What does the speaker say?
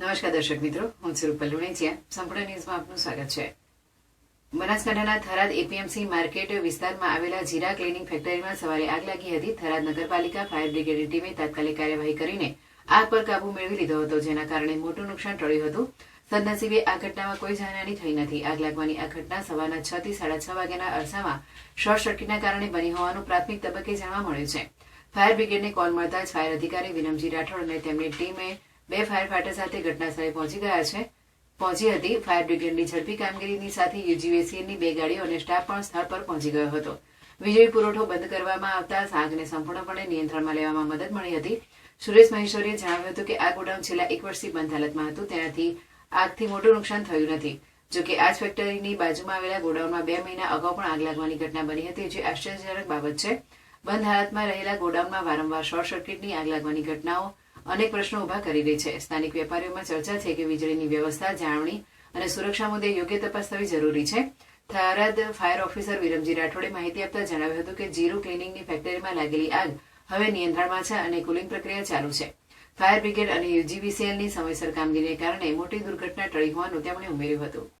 નમસ્કાર દર્શક મિત્રો, હું છું રૂપલ લુણેચિયા. સંપૂર્ણ ન્યૂઝમાં આપનું સ્વાગત છે. બનાસકાંઠાના થરાદ એપીએમસી માર્કેટ વિસ્તારમાં આવેલા જીરા ક્લિનિંગ ફેક્ટરીમાં સવારે આગ લાગી હતી. થરાદ નગરપાલિકા ફાયર બ્રિગેડની ટીમે તાત્કાલિક કાર્યવાહી કરીને આગ પર કાબુ મેળવી લીધો હતો, જેના કારણે મોટું નુકસાન ટળ્યું હતું. સદનસીબે આ ઘટનામાં કોઈ જાનહાની થઈ નથી. આગ લાગવાની આ ઘટના સવારના છ થી સાડા છ વાગ્યાના અરસામાં શોર્ટ સર્કિટના કારણે બની હોવાનું પ્રાથમિક તબક્કે જાણવા મળ્યું છે. ફાયર બ્રિગેડને કોલ મળતા જ ફાયર અધિકારી વિનમજી રાઠોડ અને તેમની ટીમે બે ફાયર ફાઈટર સાથે ઘટનાસ્થળે પહોંચી ગયા છે. પહોંચી હતી ફાયર બ્રિગેડની ઝડપી કામગીરીની સાથે યુજીવીસીની બે ગાડીઓ અને સ્ટાફ પણ સ્થળ પર પહોંચી ગયો હતો. વીજળી પુરવઠો બંધ કરવામાં આવતા આગને સંપૂર્ણપણે નિયંત્રણમાં લેવામાં મદદ મળી હતી. સુરેશ મહેશ્વરીએ જણાવ્યું હતું કે આ ગોડાઉન છેલ્લા એક વર્ષથી બંધ હાલતમાં હતું. તેનાથી આગથી મોટું નુકસાન થયું નથી. જોકે આ જ ફેક્ટરીની બાજુમાં આવેલા ગોડાઉનમાં બે મહિના અગાઉ પણ આગ લાગવાની ઘટના બની હતી, જે આશ્ચર્યજનક બાબત છે. બંધ હાલતમાં રહેલા ગોડાઉનમાં વારંવાર શોર્ટ સર્કિટની આગ લાગવાની ઘટનાઓ અનેક પ્રશ્નો ઊભા કરી રહી છે. સ્થાનિક વેપારીઓમાં ચર્ચા છે કે વીજળીની વ્યવસ્થા, જાળવણી અને સુરક્ષા મુદ્દે યોગ્ય તપાસ થવી જરૂરી છે. થરાદ ફાયર ઓફિસર વિરમજી રાઠોડે માહિતી આપતા જણાવ્યું હતું કે જીરો ક્લિનિંગની ફેક્ટરીમાં લાગેલી આગ હવે નિયંત્રણમાં છે અને કુલિંગ પ્રક્રિયા ચાલુ છે. ફાયર બ્રિગેડ અને યુજીવીસીએલની સમયસર કામગીરીને કારણે મોટી દુર્ઘટના ટળી હોવાનું તેમણે ઉમેર્યું હતું.